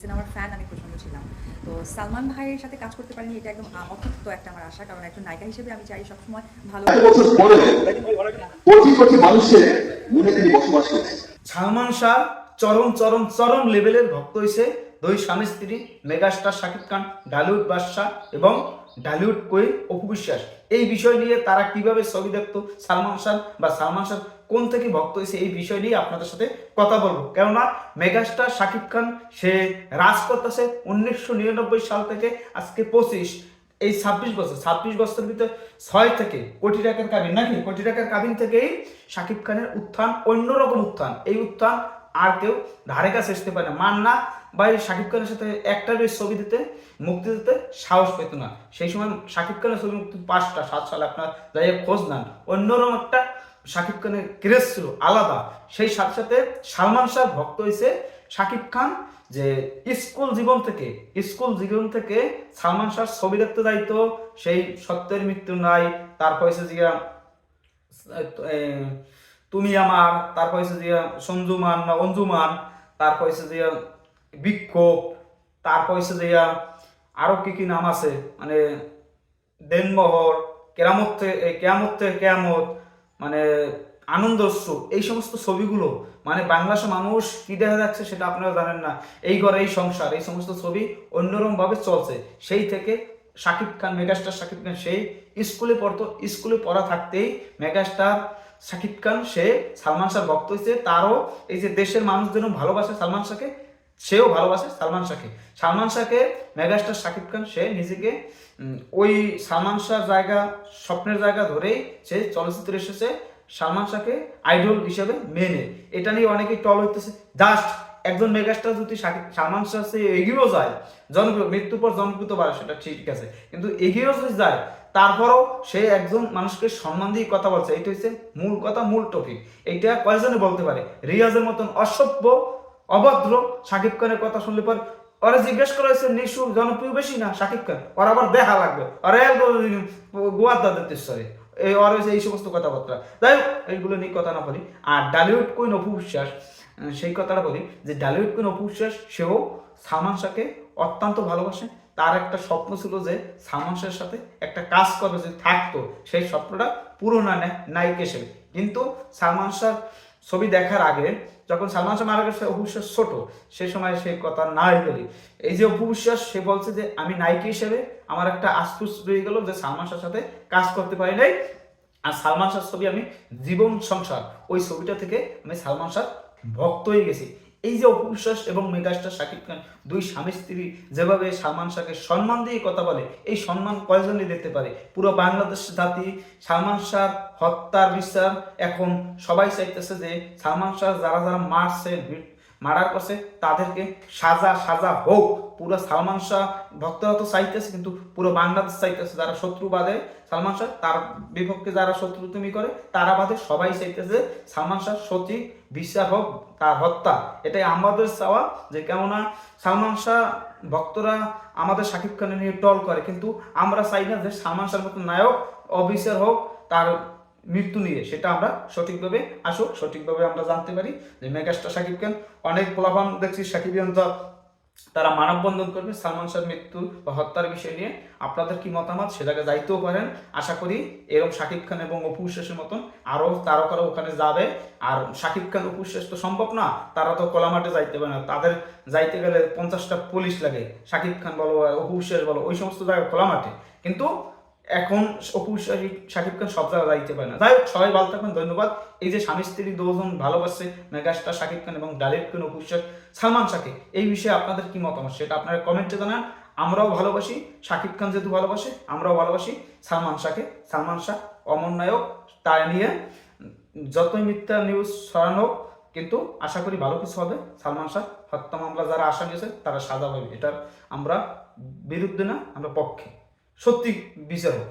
সিনেমার ফ্যান আমি প্রচণ্ড ছিলাম। তো সালমান ভাইয়ের সাথে কাজ করতে পারিনি এটা একদম অত্যন্ত একটা আমার আশা কারণ একজন নায়িকা হিসেবে আমি চাই সবসময় ভালো এত বছর পরে কোটি কোটি মানুষের মনে তিনি বসবাস করছেন। সালমান শাহ চরম চরম চরম লেভেলের ভক্ত হয়েছে দুই স্বামী স্ত্রী মেগাস্টার শাকিব খান ডালিউড বাদশাহ এবং ডালিউড কুইন অপু বিশ্বাস। এই বিষয় নিয়ে তারা কীভাবে ছবি দেখতো সালমান শাহ বা সালমান শাহ কোন থেকে ভক্ত হয়েছে এই বিষয় নিয়ে আপনাদের সাথে কথা বলব। কেননা মেগাস্টার শাকিব খান, সে রাজ করতেছে উনিশশো নিরানব্বই সাল থেকে আজকে পঁচিশ, এই ছাব্বিশ বছর, ছাব্বিশ বছরের ভিতরে ছয় থেকে কোটি টাকার কাবিন নাকি? কোটি টাকার কাবিন থেকেই শাকিব খানের উত্থান অন্যরকম উত্থান। এই উত্থান আর কেউ ধারে কাছে আসতে পারে না। মান্না বা এই শাকিব খানের সাথে একটা বেশ ছবি দিতে, মুক্তি দিতে সাহস পেত না। সেই সময় শাকিব খানের ছবি মুক্তি পাঁচটা, সাত সালে আপনার যাই খোঁজ নেন। অন্যরকম একটা শাকিব খানের ক্রেজ ছিল আলাদা। সেই সাথে সাথে সালমান শাহ ভক্ত হয়েছে শাকিব খান, যে স্কুল জীবন থেকে, স্কুল জীবন থেকে সালমান শাহ ছবি দেখতে যাইতো, সেই সত্যের মৃত্যু নাই, তারপর হচ্ছে যে তুমি আমার, তারপর হচ্ছে যে সঞ্জুমান না অঞ্জুমান, তারপর হচ্ছে যে বিক্ষোভ, তারপর হয়েছে যে আরও কি কি নাম আছে মানে দেনমোহর, কেরামত কেয়ামত থেকে কেয়ামত মানে আনন্দস্য এই সমস্ত ছবিগুলো মানে বাংলাদেশের মানুষ কি দেখা যাচ্ছে সেটা আপনারা জানেন না। এই ঘরে এই সংসার, এই সমস্ত ছবি অন্যরকম ভাবে চলছে। সেই থেকে শাকিব খান, মেগাস্টার শাকিব খান, সেই স্কুলে পড়তো, স্কুলে পড়া থাকতেই মেগাস্টার শাকিব খান, সে সালমান শাহ ভক্ত হয়েছে। তারও এই যে দেশের মানুষ যেন ভালোবাসে সালমান শাহকে সেও ভালোবাসে সালমান শাহকে। সালমান শাহকে মেগাস্টার শাকিব খান, সে নিজেকে ওই সালমান শাহ জায়গা, স্বপ্নের জায়গা ধরেই সে চলচ্চিত্রে এসেছে সালমান শাহকে আইডল হিসেবে মেনে। এটা নিয়ে অনেকেই টল হইতেছে, জাস্ট একজন মেগাস্টার যদি সালমান শাহ সে এগিয়েও যায়, জনপ্রিয়, মৃত্যুর পর জনপ্রিয়তা বাড়ে, সেটা ঠিক আছে। কিন্তু এগিয়েও যদি যায়, তারপরও সে একজন মানুষকে সম্মান দিয়ে কথা বলছে। এটা হচ্ছে মূল কথা, মূল টপিক এইটা কয়জনে বলতে পারে? রিয়াজের মতন অসভ্য অভদ্র শাকিব খানের কথা শুনলে পর ওরা জিজ্ঞেস করা হয়েছে, নিশু জনপ্রিয় বেশি না শাকিব খান? ওর আবার দেখা লাগবে। ওরা গোয়ার দাদের সরে এই এই সমস্ত কথাবার্তা। যাই হোক, এইগুলো নিয়ে কথা না বলি। আর ডালিউড কুইন অপু বিশ্বাস সেই কথাটা বলি যে ডালিউড কুইন অপু বিশ্বাস, সেও সালমান শাহকে অত্যন্ত ভালোবাসে। তার একটা স্বপ্ন ছিল যে সালমান শাহের সাথে একটা কাজ করবে, যে থাকতো। সেই স্বপ্নটা পূরণ না নেয় নায়িক হিসেবে। কিন্তু সালমান শাহ ছবি দেখার আগে যখন সালমান শাহ মারা গেছে অপু ছোট সেই সময় সে কথা না বলি। এই যে অপু বিশ্বাস সে বলছে যে, আমি নায়িকা হিসেবে আমার একটা আস্তুস রয়ে গেল যে সালমান শাহর সাথে কাজ করতে পারি নাই। আর সালমান শাহর ছবি আমি জীবন সংসার, ওই ছবিটা থেকে আমি সালমান শাহ ভক্ত হয়ে গেছি। এই যে অপু বিশ্বাস এবং মেগাস্টার শাকিব খান, দুই স্বামী স্ত্রী যেভাবে সালমান শাহকে সম্মান দিয়ে কথা বলে, এই সম্মান কয়জনই দেখতে পারে? পুরো বাংলাদেশ জাতি সালমান শাহ হত্যার বিচার এখন সবাই চাইতেছে যে সালমান শাহ যারা যারা মারছে মারার করছে, তাদেরকে সাজা সাজা হোক। পুরো সালমান শাহ ভক্তরা তো চাইতেছে, কিন্তু পুরো বাংলাদেশ চাইতেছে। যারা শত্রু বাদে সালমান শাহ, তার বিপক্ষে যারা শত্রু তুমি করে, তারা বাদে সবাই চাইতেছে সালমান শাহ সঠিক বিচার হোক তার হত্যা। এটাই আমাদের চাওয়া যে কেননা সালমান শাহ ভক্তরা আমাদের শাকিব খানের নিয়ে টল করে, কিন্তু আমরা চাই না যে সালমান শাহর মতো নায়ক অবিচার হোক, তার মৃত্যু নিয়ে, সেটা আমরা সঠিকভাবে আসুক সঠিকভাবে আমরা জানতে পারি যে মেগাস্টার শাকিব খান অনেক পোলাপান দেখছি শাকিব তারা মানববন্ধন করবে, সালমান শাহর মৃত্যু বা হত্যার বিষয় নিয়ে। আপনাদের কি মতামত? সেটাকে যাইতেও পারেন। আশা করি এরকম শাকিব খান এবং অপু বিশ্বাসের মতন আরও তারকারা ওখানে যাবে। আর শাকিব খান, অপু বিশ্বাস তো সম্ভব না, তারা তো কলামাটে যাইতে পারে না। তাদের যাইতে গেলে পঞ্চাশটা পুলিশ লাগে। শাকিব খান বলো অপু বিশ্বাস বলো, ওই সমস্ত জায়গায় খোলামাঠে কিন্তু এখন অপু শাকিব খান সব জায়গায় যাইতে পারে না। যাই হোক, সবাই ভালো থাকবেন, ধন্যবাদ। এই যে স্বামী স্ত্রী দুজন ভালোবাসে মেগাস্টার শাকিব খান এবং ডালিউড খান, অপু সালমান শাহকে, এই বিষয়ে আপনাদের কি মতামত? সেটা আপনারা কমেন্টে জানান। আমরাও ভালোবাসি, শাকিব খান যেহেতু ভালোবাসে, আমরাও ভালোবাসি সালমান শাহকে। সালমান শাহ অমর নায়ক তার নিয়ে যতই মিথ্যা নিউজ ছড়ানো হোক, কিন্তু আশা করি ভালো কিছু হবে। সালমান শাহ, হত্যা মামলা যারা আসামি আছে তারা সাজা পাবে। এটার আমরা বিরুদ্ধে না, আমরা পক্ষে। সত্যি বিচার হোক